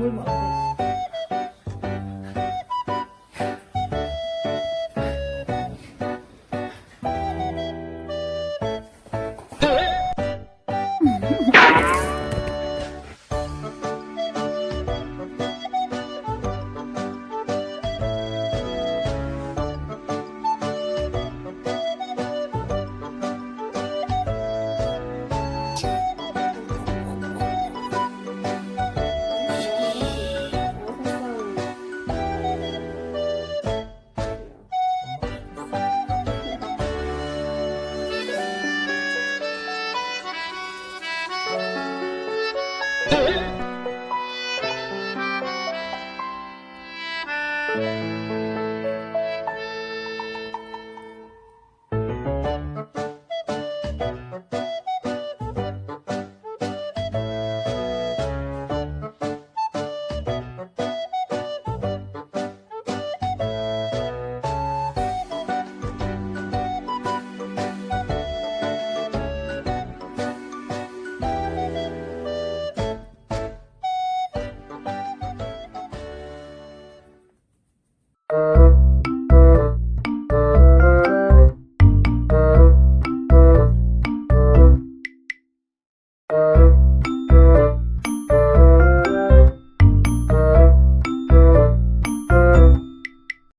물 먹어. Thank you. 哎。